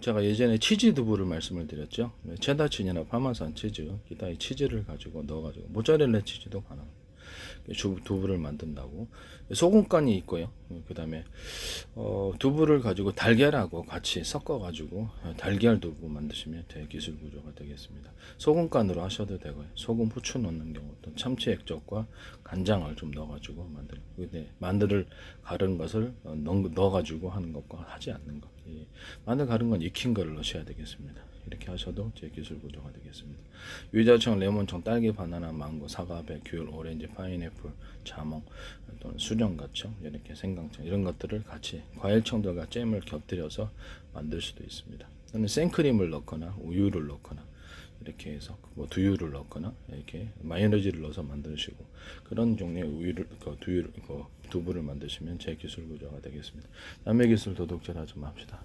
제가 예전에 치즈 두부를 말씀을 드렸죠. 네, 체다치즈나 파마산 치즈, 기타의 치즈를 가지고 넣어가지고 모짜렐라 치즈도 가능. 주- 두부를 만든다고 소금간이 있고요. 그 다음에 어, 두부를 가지고 달걀하고 같이 섞어가지고 어, 달걀 두부 만드시면 대 기술 구조가 되겠습니다. 소금간으로 하셔도 되고요. 소금, 후추 넣는 경우 또 참치 액젓과 간장을 좀 넣어가지고 만들. 근데 마늘을 가른 것을 어, 넣- 넣어가지고 하는 것과 하지 않는 것. 이 마늘 가른 건 익힌 거를 넣으셔야 되겠습니다. 이렇게 하셔도 제 기술 구조가 되겠습니다. 유자청, 레몬청, 딸기, 바나나, 망고, 사과, 배, 귤, 오렌지, 파인애플, 자몽 또는 수정과청, 이렇게 생강청 이런 것들을 같이 과일청들과 잼을 곁들여서 만들 수도 있습니다. 또는 생크림을 넣거나 우유를 넣거나 이렇게 해서 뭐 두유를 넣거나 이렇게 마요네즈를 넣어서 만드시고 그런 종류의 우유를 그 두유를 그 두부를 만드시면 제 기술 구조가 되겠습니다. 남의 기술 도둑질 하지 맙시다.